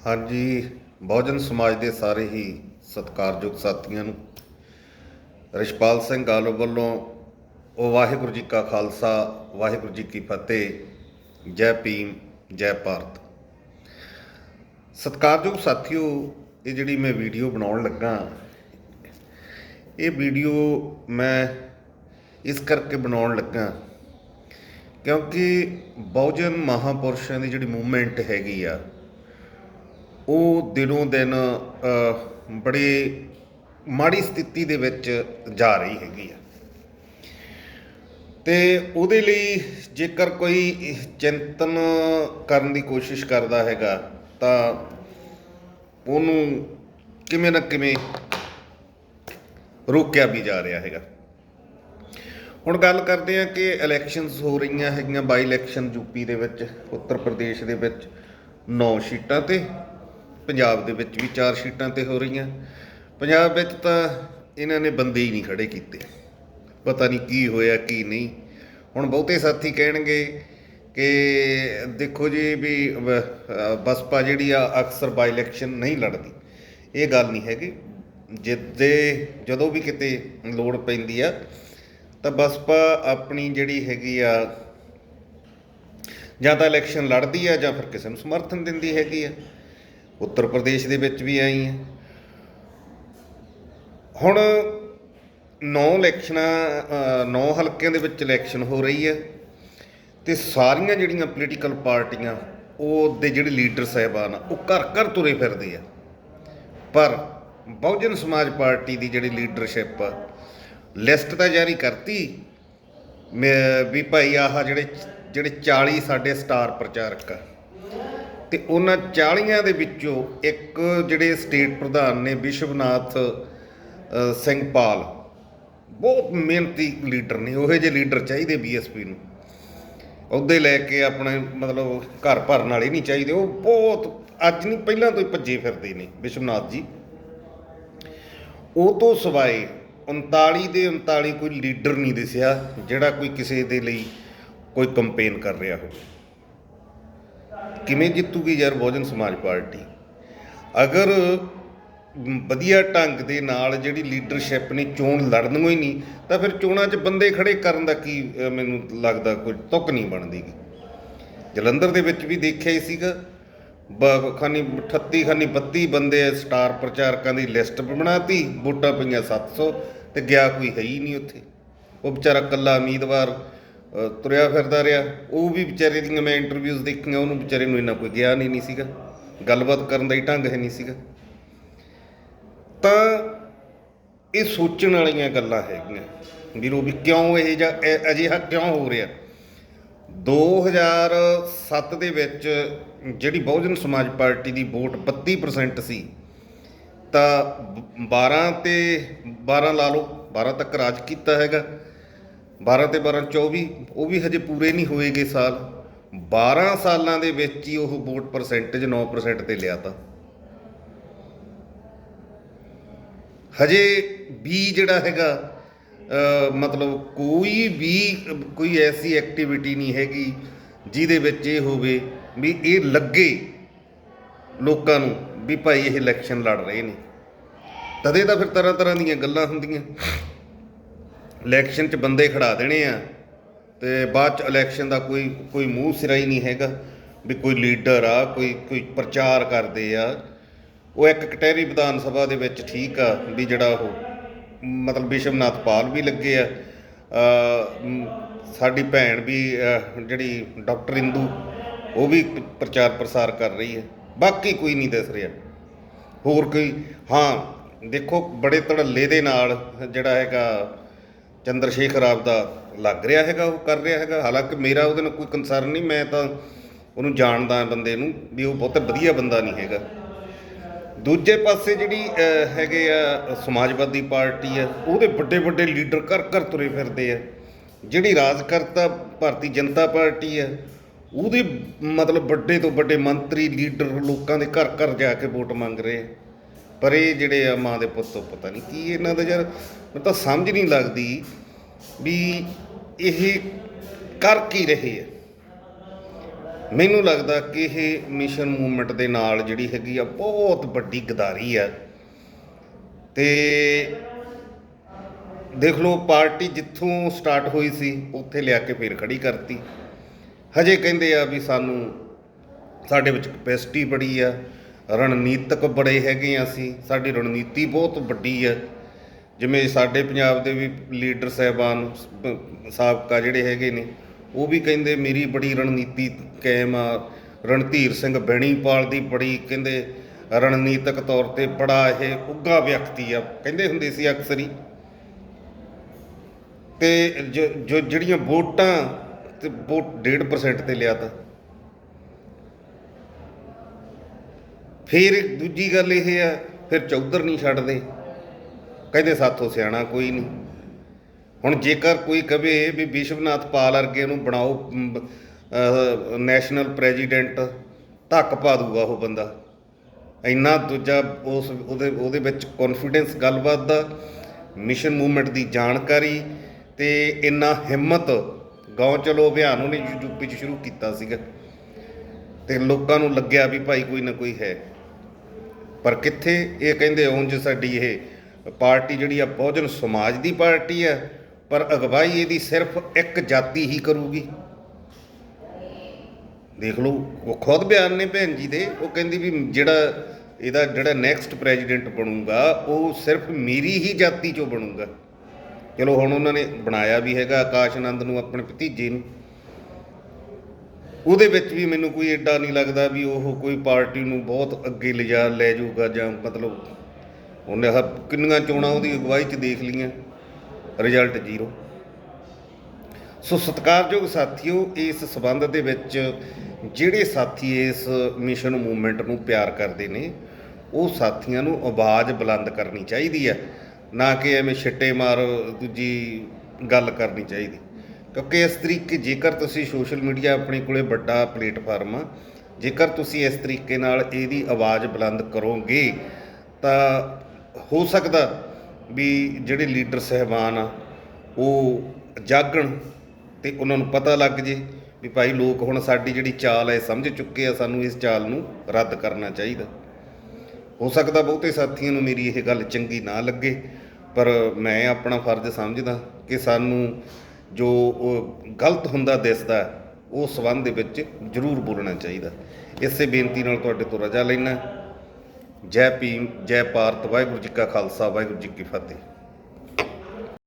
ਹਾਂਜੀ, ਬਹੁਜਨ ਸਮਾਜ ਦੇ ਸਾਰੇ ਹੀ ਸਤਿਕਾਰਯੋਗ ਸਾਥੀਆਂ ਨੂੰ, ਰਿਸ਼ਪਾਲ ਸਿੰਘ ਗਾਲੋ ਵੱਲੋਂ ਉਹ ਵਾਹਿਗੁਰੂ ਜੀ ਕਾ ਖਾਲਸਾ, ਵਾਹਿਗੁਰੂ ਜੀ ਕੀ ਫਤਿਹ, ਜੈ ਭੀਮ, ਜੈ ਭਾਰਤ। ਸਤਿਕਾਰਯੋਗ ਸਾਥੀਓ, ਇਹ ਜਿਹੜੀ ਮੈਂ ਵੀਡੀਓ ਬਣਾਉਣ ਲੱਗਾ, ਇਹ ਵੀਡੀਓ ਮੈਂ ਇਸ ਕਰਕੇ ਬਣਾਉਣ ਲੱਗਾ ਕਿਉਂਕਿ ਬਹੁਜਨ ਮਹਾਪੁਰਸ਼ਾਂ ਦੀ ਜਿਹੜੀ ਮੂਵਮੈਂਟ ਹੈਗੀ ਆ ਉਹ ਦਿਨੋਂ ਦਿਨ ਬੜੇ ਮਾੜੀ ਸਥਿਤੀ ਦੇ ਵਿੱਚ ਜਾ ਰਹੀ ਹੈਗੀ ਆ। ਤੇ ਉਹਦੇ ਲਈ ਜੇਕਰ ਕੋਈ ਚਿੰਤਨ ਕਰਨ ਦੀ ਕੋਸ਼ਿਸ਼ ਕਰਦਾ ਹੈਗਾ, ਤਾਂ ਉਹਨੂੰ ਕਿਵੇਂ ਨਾ ਕਿਵੇਂ ਰੋਕਿਆ ਵੀ ਜਾ ਰਿਹਾ ਹੈਗਾ। ਹੁਣ ਗੱਲ ਕਰਦੇ ਹਾਂ ਕਿ ਇਲੈਕਸ਼ਨਸ ਹੋ ਰਹੀਆਂ ਹੈਗੀਆਂ ਬਾਈ ਇਲੈਕਸ਼ਨ ਯੂਪੀ ਦੇ ਵਿੱਚ, ਉੱਤਰ ਪ੍ਰਦੇਸ਼ ਦੇ ਵਿੱਚ 9 ਸੀਟਾਂ ਤੇ। ਪੰਜਾਬ ਦੇ ਵਿੱਚ ਵੀ ਚਾਰ ਸੀਟਾਂ ਤੇ ਹੋ ਰਹੀਆਂ। ਪੰਜਾਬ ਵਿੱਚ ਤਾਂ ਇਹਨਾਂ ਨੇ ਬੰਦੇ ਹੀ ਨਹੀਂ ਖੜੇ ਕੀਤੇ। ਪਤਾ ਨਹੀਂ ਕੀ ਹੋਇਆ, ਕੀ ਨਹੀਂ। ਹੁਣ ਬਹੁਤੇ ਸਾਥੀ ਕਹਿਣਗੇ ਕਿ ਦੇਖੋ ਜੀ ਵੀ ਬਸਪਾ ਜਿਹੜੀ ਆ, ਅਕਸਰ ਬਾਈ ਇਲੈਕਸ਼ਨ ਨਹੀਂ ਲੜਦੀ। ਇਹ ਗੱਲ ਨਹੀਂ ਹੈਗੀ। ਜਿੱਦੇ, ਜਦੋਂ ਵੀ ਕਿਤੇ ਲੋੜ ਪੈਂਦੀ ਆ, ਤਾਂ ਬਸਪਾ ਆਪਣੀ ਜਿਹੜੀ ਹੈਗੀ ਆ, ਜਾਂ ਤਾਂ ਇਲੈਕਸ਼ਨ ਲੜਦੀ ਆ, ਜਾਂ ਫਿਰ ਕਿਸੇ ਨੂੰ ਸਮਰਥਨ ਦਿੰਦੀ ਹੈਗੀ ਆ। ਉੱਤਰ ਪ੍ਰਦੇਸ਼ ਦੇ ਵਿੱਚ ਵੀ ਆਈ ਹੈ। ਹੁਣ ਨੌ ਇਲੈਕਸ਼ਨਾਂ ਨੌ ਹਲਕਿਆਂ ਦੇ ਵਿੱਚ ਇਲੈਕਸ਼ਨ ਹੋ ਰਹੀ ਹੈ ਤੇ ਸਾਰੀਆਂ ਜਿਹੜੀਆਂ ਪੋਲੀਟੀਕਲ ਪਾਰਟੀਆਂ, ਉਹ ਦੇ ਜਿਹੜੇ ਲੀਡਰ ਸਾਹਿਬਾਨ ਆ, ਉਹ ਘਰ ਘਰ ਤੁਰੇ ਫਿਰਦੇ ਆ। ਪਰ ਬਹੁਜਨ ਸਮਾਜ ਪਾਰਟੀ ਦੀ ਜਿਹੜੀ ਲੀਡਰਸ਼ਿਪ ਆ, ਲਿਸਟ ਤਾਂ ਜਾਰੀ ਕਰਤੀ। ਮੈਂ- ਵੀ ਭਾਈ ਆਹ ਜਿਹੜੇ ਜਿਹੜੇ 40 ਸਾਡੇ ਸਟਾਰ ਪ੍ਰਚਾਰਕ ਆ ਤੇ ਉਹਨਾਂ 40ਾਂ ਦੇ ਵਿੱਚੋਂ ਇੱਕ ਜਿਹੜੇ ਸਟੇਟ ਪ੍ਰਧਾਨ ਨੇ ਵਿਸ਼ਵਨਾਥ ਸਿੰਘ ਪਾਲ। ਬਹੁਤ ਮਿਹਨਤੀ ਲੀਡਰ ਨੇ, ਉਹੋ ਜਿਹੇ ਲੀਡਰ ਚਾਹੀਦੇ ਬੀਐਸਪੀ ਨੂੰ। ਉਹਦੇ ਲੈ ਕੇ ਆਪਣੇ ਮਤਲਬ ਘਰ ਭਰਨ ਵਾਲੇ ਨਹੀਂ ਚਾਹੀਦੇ, ਉਹ ਬਹੁਤ, ਅੱਜ ਨਹੀਂ, ਪਹਿਲਾਂ ਤੋਂ ਹੀ ਭੱਜੇ ਫਿਰਦੇ ਨੇ ਵਿਸ਼ਵਨਾਥ ਜੀ। ਉਹ ਤੋਂ ਸਿਵਾਏ 39 ਦੇ 39 ਕੋਈ ਲੀਡਰ ਨਹੀਂ ਦਿਸਿਆ, ਜਿਹੜਾ ਕੋਈ ਕਿਸੇ ਦੇ ਲਈ ਕੋਈ ਕੰਪੇਨ ਕਰ ਰਿਹਾ ਹੋਵੇ। ਕਿਵੇਂ ਜਿੱਤੂਗੀ ਯਾਰ ਬਹੁਜਨ ਸਮਾਜ ਪਾਰਟੀ? ਅਗਰ ਵਧੀਆ ਢੰਗ ਦੇ ਨਾਲ ਜਿਹੜੀ ਲੀਡਰਸ਼ਿਪ ਨੇ ਚੋਣ ਲੜਨੋਂ ਹੀ ਨਹੀਂ, ਤਾਂ ਫਿਰ ਚੋਣਾਂ 'ਚ ਬੰਦੇ ਖੜੇ ਕਰਨ ਦਾ ਕੀ ਮੈਨੂੰ ਲੱਗਦਾ ਕੋਈ ਤੁਕ ਨਹੀਂ ਬਣਦੀ ਗੀ। ਜਲੰਧਰ ਦੇ ਵਿੱਚ ਵੀ ਦੇਖਿਆ ਹੀ ਸੀਗਾ, ਬ- ਖਾਨੀ 38 ਖਾਨੀ 32 ਬੰਦੇ ਸਟਾਰ ਪ੍ਰਚਾਰਕਾਂ ਦੀ ਲਿਸਟ ਬਣਾਤੀ, ਵੋਟਾਂ ਪਈਆਂ 700 ਤੇ ਗਿਆ ਕੋਈ ਹੈ ਹੀ ਨਹੀਂ ਉੱਥੇ। ਉਹ ਵਿਚਾਰਾ ਕੱਲਾ ਉਮੀਦਵਾਰ ਤੁਰਿਆ ਫਿਰਦਾ ਰਿਹਾ। ਉਹ ਵੀ ਵਿਚਾਰੇ ਦੀਆਂ ਮੈਂ ਇੰਟਰਵਿਊਜ਼ ਦੇਖੀਆਂ, ਉਹਨੂੰ ਵਿਚਾਰੇ ਨੂੰ ਇੰਨਾ ਕੋਈ ਗਿਆਨ ਹੀ ਨਹੀਂ ਸੀਗਾ। ਗੱਲਬਾਤ ਕਰਨ ਦਾ ਹੀ ਢੰਗ ਹੈ ਨਹੀਂ ਸੀਗਾ। ਤਾਂ ਇਹ ਸੋਚਣ ਵਾਲੀਆਂ ਗੱਲਾਂ ਹੈਗੀਆਂ। ਵੀਰੋ ਵੀ ਕਿਉਂ ਇਹ ਜਾਂ ਅਜਿਹਾ ਕਿਉਂ ਹੋ ਰਿਹਾ? 2007 ਦੇ ਵਿੱਚ ਜਿਹੜੀ ਬਹੁਜਨ ਸਮਾਜ ਪਾਰਟੀ ਦੀ ਵੋਟ 32% ਸੀ, ਤਾਂ 12 ਤੇ 12 ਲਾ ਲਓ 12 ਤੱਕ ਰਾਜ ਕੀਤਾ ਹੈਗਾ। 12 ਤੇ 12 24 ਉਹ ਵੀ ਹਜੇ ਪੂਰੇ ਨਹੀਂ ਹੋਏਗੇ ਸਾਲ। 12 ਸਾਲਾਂ ਦੇ ਵਿੱਚ ਹੀ ਉਹ ਵੋਟ ਪਰਸੈਂਟੇਜ 9% ਤੇ ਲਿਆ ਤਾ। ਹਜੇ ਵੀ ਜਿਹੜਾ ਹੈਗਾ ਮਤਲਬ ਕੋਈ ਵੀ, ਕੋਈ ਐਸੀ ਐਕਟੀਵਿਟੀ ਨਹੀਂ ਹੈਗੀ ਜਿਹਦੇ ਵਿੱਚ ਇਹ ਹੋਵੇ ਵੀ ਇਹ ਲੱਗੇ ਲੋਕਾਂ ਨੂੰ ਵੀ ਭਾਈ ਇਹ ਇਲੈਕਸ਼ਨ ਲੜ ਰਹੇ ਨੇ। ਤਦੇ ਤਾਂ ਫਿਰ ਤਰ੍ਹਾਂ ਤਰ੍ਹਾਂ ਦੀਆਂ ਗੱਲਾਂ ਹੁੰਦੀਆਂ। ਇਲੈਕਸ਼ਨ 'ਚ ਬੰਦੇ ਖੜਾ ਦੇਣੇ ਆ ਤੇ ਬਾਅਦ 'ਚ ਇਲੈਕਸ਼ਨ ਦਾ ਕੋਈ ਕੋਈ ਮੂੰਹ ਸਿਰਾ ਹੀ ਨਹੀਂ ਹੈਗਾ ਵੀ ਕੋਈ ਲੀਡਰ ਆ, ਕੋਈ ਕੋਈ ਪ੍ਰਚਾਰ ਕਰਦੇ ਆ। ਉਹ ਇੱਕ ਕਟਹਿਰੀ ਵਿਧਾਨ ਸਭਾ ਦੇ ਵਿੱਚ ਠੀਕ ਆ ਵੀ ਜਿਹੜਾ ਉਹ ਮਤਲਬ ਵਿਸ਼ਵਨਾਥ ਪਾਲ ਵੀ ਲੱਗੇ ਆ। ਸਾਡੀ ਭੈਣ ਵੀ ਜਿਹੜੀ ਡਾਕਟਰ ਇੰਦੂ, ਉਹ ਵੀ ਪ੍ਰਚਾਰ ਪ੍ਰਸਾਰ ਕਰ ਰਹੀ ਹੈ। ਬਾਕੀ ਕੋਈ ਨਹੀਂ ਦਿਸ ਰਿਹਾ। ਹੋਰ ਕੋਈ? ਹਾਂ, ਦੇਖੋ, ਬੜੇ ਧੜੱਲੇ ਦੇ ਨਾਲ ਜਿਹੜਾ ਹੈਗਾ ਚੰਦਰ ਸ਼ੇਖਰ ਆਪ ਦਾ ਲੱਗ ਰਿਹਾ ਹੈਗਾ, ਉਹ ਕਰ ਰਿਹਾ ਹੈਗਾ। ਹਾਲਾਂਕਿ ਮੇਰਾ ਉਹਦੇ ਨਾਲ ਕੋਈ ਕੰਸਰਨ ਨਹੀਂ, ਮੈਂ ਤਾਂ ਉਹਨੂੰ ਜਾਣਦਾ ਬੰਦੇ ਨੂੰ ਵੀ ਉਹ ਬਹੁਤ ਵਧੀਆ ਬੰਦਾ ਨਹੀਂ ਹੈਗਾ। ਦੂਜੇ ਪਾਸੇ ਜਿਹੜੀ ਹੈਗੇ ਆ, ਸਮਾਜਵਾਦੀ ਪਾਰਟੀ ਆ, ਉਹਦੇ ਵੱਡੇ ਵੱਡੇ ਲੀਡਰ ਘਰ ਘਰ ਤੁਰੇ ਫਿਰਦੇ ਆ। ਜਿਹੜੀ ਰਾਜਕਰਤਾ ਭਾਰਤੀ ਜਨਤਾ ਪਾਰਟੀ ਆ, ਉਹਦੇ ਮਤਲਬ ਵੱਡੇ ਤੋਂ ਵੱਡੇ ਮੰਤਰੀ, ਲੀਡਰ ਲੋਕਾਂ ਦੇ ਘਰ ਘਰ ਜਾ ਕੇ ਵੋਟ ਮੰਗ ਰਹੇ ਆ। ਪਰ ਇਹ ਜਿਹੜੇ ਆ ਮਾਂ ਦੇ ਪੁੱਤ ਤੋਂ ਪਤਾ ਨਹੀਂ ਕੀ ਇਹਨਾਂ ਦਾ ਯਾਰ ਮੈਨੂੰ ਤਾਂ ਸਮਝ ਨਹੀਂ ਲੱਗਦੀ ਵੀ ਇਹ ਕਰ ਕੀ ਰਹੇ ਆ। ਮੈਨੂੰ ਲੱਗਦਾ ਕਿ ਇਹ ਮਿਸ਼ਨ ਮੂਵਮੈਂਟ ਦੇ ਨਾਲ ਜਿਹੜੀ ਹੈਗੀ ਆ ਬਹੁਤ ਵੱਡੀ ਗਦਾਰੀ ਆ। ਤੇ ਦੇਖ ਲਓ ਪਾਰਟੀ ਜਿੱਥੋਂ ਸਟਾਰਟ ਹੋਈ ਸੀ, ਉੱਥੇ ਲਿਆ ਕੇ ਫੇਰ ਖੜੀ ਕਰਤੀ। ਹਜੇ ਕਹਿੰਦੇ ਆ ਵੀ ਸਾਨੂੰ ਸਾਡੇ ਵਿੱਚ ਕਪੈਸਿਟੀ ਬੜੀ ਆ। ਰਣਨੀਤਕ ਬੜੇ ਹੈਗੇ ਆ ਅਸੀਂ, ਸਾਡੀ ਰਣਨੀਤੀ ਬਹੁਤ ਵੱਡੀ ਆ ਜਿਵੇਂ ਸਾਡੇ ਪੰਜਾਬ ਦੇ ਵੀ ਲੀਡਰ ਸਾਹਿਬਾਨ ਸਾਬਕਾ ਜਿਹੜੇ ਹੈਗੇ ਨੇ, ਉਹ ਵੀ ਕਹਿੰਦੇ ਮੇਰੀ ਬੜੀ ਰਣਨੀਤੀ ਕਾਇਮ ਆ। ਰਣਧੀਰ ਸਿੰਘ ਬੈਣੀਪਾਲ ਦੀ ਬੜੀ ਕਹਿੰਦੇ ਰਣਨੀਤਕ ਤੌਰ ਤੇ ਬੜਾ ਇਹ ਉੱਗਾ ਵਿਅਕਤੀ ਆ, ਕਹਿੰਦੇ ਹੁੰਦੇ ਸੀ ਅਕਸਰ ਹੀ। ਤੇ ਜੋ ਜਿਹੜੀਆਂ ਵੋਟਾਂ, ਤੇ ਵੋਟ 1.5% ਤੇ ਲਿਆ ਤਾ। ਫਿਰ ਦੂਜੀ ਗੱਲ ਇਹ ਆ, ਫਿਰ ਚੌਧਰ ਨਹੀਂ ਛੱਡਦੇ। ਕਹਿੰਦੇ ਸਾਥੋਂ ਸਿਆਣਾ ਕੋਈ ਨਹੀਂ। ਹੁਣ ਜੇਕਰ ਕੋਈ ਕਵੇ ਵੀ ਵਿਸ਼ਵਨਾਥ ਪਾਲ ਵਰਗੇ ਨੂੰ ਬਣਾਓ ਨੈਸ਼ਨਲ ਪ੍ਰੈਜ਼ੀਡੈਂਟ, ਧੱਕ ਪਾ ਦੂਗਾ ਉਹ ਬੰਦਾ। ਇੰਨਾ ਦੂਜਾ ਉਸ, ਉਹਦੇ ਉਹਦੇ ਵਿੱਚ ਕੌਨਫੀਡੈਂਸ ਗੱਲਬਾਤ ਦਾ ਮਿਸ਼ਨ ਮੂਵਮੈਂਟ ਦੀ ਜਾਣਕਾਰੀ ਤੇ ਇੰਨਾ ਹਿੰਮਤ, ਗਾਉਂ ਚਲੋ ਅਭਿਆਨ ਉਹਨੇ ਯੂਪੀ 'ਚ ਸ਼ੁਰੂ ਕੀਤਾ ਸੀਗਾ। ਤੇ ਲੋਕਾਂ ਨੂੰ ਲੱਗਿਆ ਵੀ ਭਾਈ ਕੋਈ ਨਾ ਕੋਈ ਹੈ। ਪਰ ਕਿੱਥੇ ਇਹ ਕਹਿੰਦੇ ਉਂਝ ਸਾਡੀ ਇਹ ਪਾਰਟੀ ਜਿਹੜੀ ਆ ਬਹੁਜਨ ਸਮਾਜ ਦੀ ਪਾਰਟੀ ਆ, ਪਰ ਅਗਵਾਈ ਇਹਦੀ ਸਿਰਫ ਇੱਕ ਜਾਤੀ ਹੀ ਕਰੂਗੀ। ਦੇਖ ਲਓ, ਉਹ ਖੁਦ ਬਿਆਨ ਨੇ ਭੈਣ ਜੀ ਦੇ, ਉਹ ਕਹਿੰਦੀ ਵੀ ਜਿਹੜਾ ਇਹਦਾ ਜਿਹੜਾ ਨੈਕਸਟ ਪ੍ਰੈਜ਼ੀਡੈਂਟ ਬਣੂਗਾ, ਉਹ ਸਿਰਫ ਮੇਰੀ ਹੀ ਜਾਤੀ ਚੋਂ ਬਣੂਗਾ। ਚਲੋ ਹੁਣ ਉਹਨਾਂ ਨੇ ਬਣਾਇਆ ਵੀ ਹੈਗਾ ਆਕਾਸ਼ ਆਨੰਦ ਨੂੰ ਆਪਣੇ ਭਤੀਜੇ ਨੂੰ। ਉਹਦੇ ਵਿੱਚ ਵੀ ਮੈਨੂੰ ਕੋਈ ਐਡਾ ਨਹੀਂ ਲੱਗਦਾ ਵੀ ਉਹ ਕੋਈ ਪਾਰਟੀ ਨੂੰ ਬਹੁਤ ਅੱਗੇ ਲਿਜਾ, ਲੈ ਜਾਊਗਾ ਜਾਂ ਮਤਲਬ ਉਹਨੇ ਆਹ ਕਿੰਨੀਆਂ ਚੋਣਾਂ ਉਹਦੀ ਅਗਵਾਈ 'ਚ ਦੇਖ ਲਈਆਂ ਰਿਜ਼ਲਟ ਜ਼ੀਰੋ ਸੋ ਸਤਿਕਾਰਯੋਗ ਸਾਥੀਓ, ਇਸ ਸਬੰਧ ਦੇ ਵਿੱਚ ਜਿਹੜੇ ਸਾਥੀ ਇਸ ਮਿਸ਼ਨ ਮੂਵਮੈਂਟ ਨੂੰ ਪਿਆਰ ਕਰਦੇ ਨੇ, ਉਹ ਸਾਥੀਆਂ ਨੂੰ ਆਵਾਜ਼ ਬੁਲੰਦ ਕਰਨੀ ਚਾਹੀਦੀ ਹੈ, ਨਾ ਕਿ ਐਵੇਂ ਛਿੱਟੇ ਮਾਰ ਦੂਜੀ ਗੱਲ ਕਰਨੀ ਚਾਹੀਦੀ। ਕਿਉਂਕਿ ਇਸ ਤਰੀਕੇ ਜੇਕਰ ਤੁਸੀਂ ਸੋਸ਼ਲ ਮੀਡੀਆ ਆਪਣੇ ਕੋਲੇ ਵੱਡਾ ਪਲੇਟਫਾਰਮ ਆ ਜੇਕਰ ਤੁਸੀਂ ਇਸ ਤਰੀਕੇ ਨਾਲ ਇਹਦੀ ਆਵਾਜ਼ ਬੁਲੰਦ ਕਰੋਗੇ, ਤਾਂ ਹੋ ਸਕਦਾ ਵੀ ਜਿਹੜੇ ਲੀਡਰ ਸਹਿਬਾਨ ਆ, ਉਹ ਜਾਗਣ ਤੇ ਉਹਨਾਂ ਨੂੰ ਪਤਾ ਲੱਗ ਜੇ ਵੀ ਭਾਈ ਲੋਕ ਹੁਣ ਸਾਡੀ ਜਿਹੜੀ ਚਾਲ ਹੈ, ਸਮਝ ਚੁੱਕੇ ਆ ਸਾਨੂੰ ਇਸ ਚਾਲ ਨੂੰ ਰੱਦ ਕਰਨਾ ਚਾਹੀਦਾ। ਹੋ ਸਕਦਾ ਬਹੁਤੇ ਸਾਥੀਆਂ ਨੂੰ ਮੇਰੀ ਇਹ ਗੱਲ ਚੰਗੀ ਨਾ ਲੱਗੇ, ਪਰ ਮੈਂ ਆਪਣਾ ਫਰਜ਼ ਸਮਝਦਾ ਕਿ ਸਾਨੂੰ ਜੋ ਗਲਤ ਹੁੰਦਾ ਦਿਸਦਾ, ਉਹ ਸੰਬੰਧ ਦੇ ਵਿੱਚ ਜ਼ਰੂਰ ਬੋਲਣਾ ਚਾਹੀਦਾ। ਇਸੇ ਬੇਨਤੀ ਨਾਲ ਤੁਹਾਡੇ ਤੋਂ ਰਜਾ ਲੈਣਾ ਜੈ ਭੀਮ, ਜੈ ਭਾਰਤ, ਵਾਹਿਗੁਰੂ ਜੀ ਕਾ ਖਾਲਸਾ, ਵਾਹਿਗੁਰੂ ਜੀ ਕੀ ਫਤਿਹ।